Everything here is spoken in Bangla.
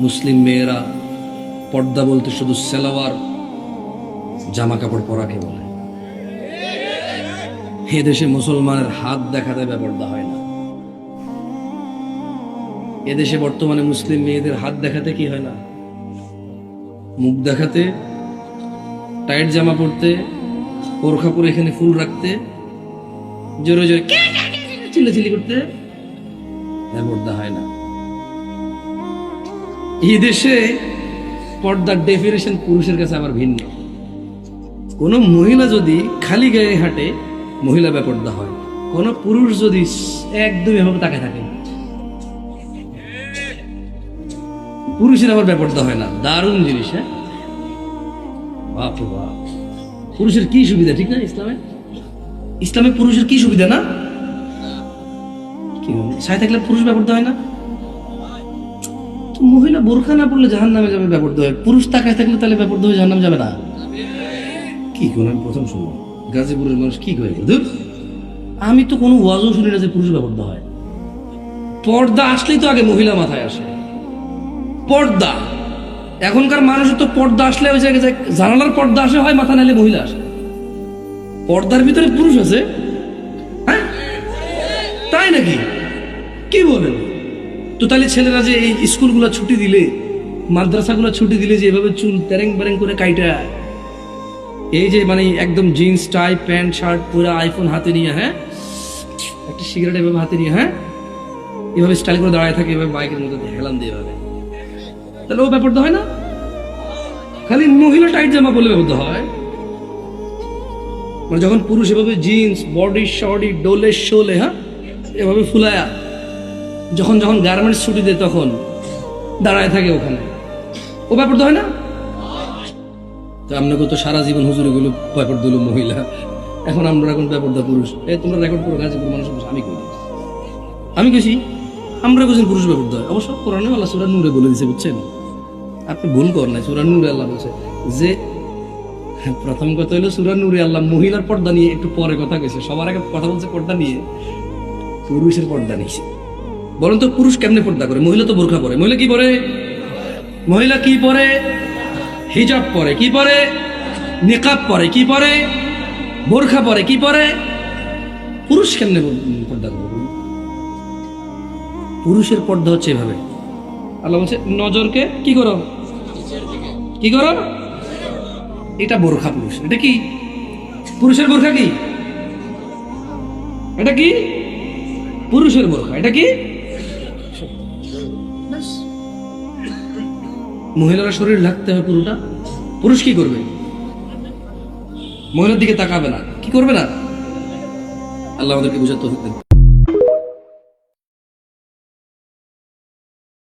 মুসলিম মেয়েরা পর্দা বলতে শুধু সেলাওয়ার জামা কাপড় পরাকে বলে এ দেশে মুসলমানের হাত দেখা দেখাতে বেপর্দা হয় না এদেশে বর্তমানে মুসলিম মেয়েদের হাত দেখাতে কি হয় না মুখ দেখাতে টাইট জামা পরতে পরে এখানে ফুল রাখতে জোরে জোরে চিল্লাচিল্লি করতে বেপর্দা হয় না এই দেশে পর্দার ডেফিনেশন পুরুষের কাছে আবার ভিন্ন। কোন মহিলা যদি খালি গায়ে হাঁটে, মহিলা বেপর্দা হয়। কোন পুরুষ যদি একদম এভাবে তাকে থাকে। পুরুষের আবার বেপর্দা হয় না। দারুণ জিনিস হ্যাঁ? বাপ। পুরুষের কি সুবিধা, ঠিক না ইসলামে? ইসলামে পুরুষের কি সুবিধা না? কি সাই থাকলে পুরুষ বেপর্দা হয় না? মহিলা বোরখা না পড়লে জাহান নামে যাবে ব্যাপারটা হয়। পুরুষ তাকায় থাকলে তাহলে ব্যাপার হয়ে জাহান নামে যাবে না। কি কোন আমি প্রথম শুনলাম। গাজীপুরের মানুষ কি করে ধুর, আমি তো কোনো ওয়াজও শুনি না যে পুরুষ ব্যাপারটা হয়। পর্দা আসলেই তো আগে মহিলা মাথায় আসে। পর্দা। এখনকার মানুষের তো পর্দা আসলে ওই জায়গায় যায়, জানালার পর্দা আসে হয় মাথা নাইলে মহিলা আসে। পর্দার ভিতরে পুরুষ আছে? হ্যাঁ? তাই নাকি? কি বলেন? তো তাহলে ছেলেরা যে এই স্কুলগুলো ছুটি দিলে, মাদ্রাসাগুলো ছুটি দিলে যে এভাবে চুল তেরেং বেরেং করে কাইটা, এই যে মানে একদম জিন্স, টাই, প্যান্ট, শার্ট পুরো আইফোন হাতে নিয়ে হ্যাঁ? একটা সিগারেট এভাবে হাতে নিয়ে হ্যাঁ? এভাবে স্টাইল করে দাঁড়ায় থাকে, এভাবে বাইকের মধ্যে হেলান দিয়ে এভাবে। তাহলে ও ব্যাপারটা হয় না? খালি মহিলা টাইট জামা পরলে ব্যাপারটা হয়। মানে যখন পুরুষ এভাবে জিন্স, বডি শডি ডোলে, শোলে হ্যাঁ? এভাবে ফুলায়া। যখন যখন গার্মেন্টস ছুটি দেয় তখন দাঁড়ায় থাকে ওখানে। ও ব্যাপার তো হয় না? তো আপনাকে তো সারা জীবন হুজুরে গুলো ব্যাপার দিল মহিলা। এখন আমরা এখন ব্যাপার দা পুরুষ। এ তোমরা রেকর্ড করো গাজীপুর মানুষ আমি করি। আমি কেছি আমরা কোথায় পুরুষ ব্যাপার দেয় অবশ্য কোরআনে আল্লাহ সুরা নূরে বলে দিছে বুঝছেন? আপনি ভুল করেন না সুরা নূরে আল্লাহ বলছে। যে প্রথম কথা হলো সুরা নূরে আল্লাহ মহিলার পর্দা নিয়ে একটু পরে কথা কইছে। সবার আগে কথা বলছে পর্দা নিয়ে। পুরুষের পর্দা নিয়েছে বলেন তো পুরুষ কেমনে পর্দা করে? মহিলা তো বোরখা পরে। মহিলা কি পরে? মহিলা কি পরে? হিজাব পরে। কি পরে? নিকাব পরে। কি পরে? বোরখা পরে। কি পরে? পুরুষ কেমনে পর্দা করে পুরুষের পর্দা হচ্ছে এভাবে। আল্লাহ বলছে, নজরকে কি করো? কি করো? এটা বোরখা পুরুষ। এটা কি? পুরুষের বোরখা কি? এটা কি? পুরুষের বোরখা। এটা কি? মহিলারা শরীর লাগতে হয় পুরোটা? পুরুষ কি করবে? মহিলার দিকে তাকাবে না। কি করবে না? আল্লাহ আমাদেরকে বুঝাতে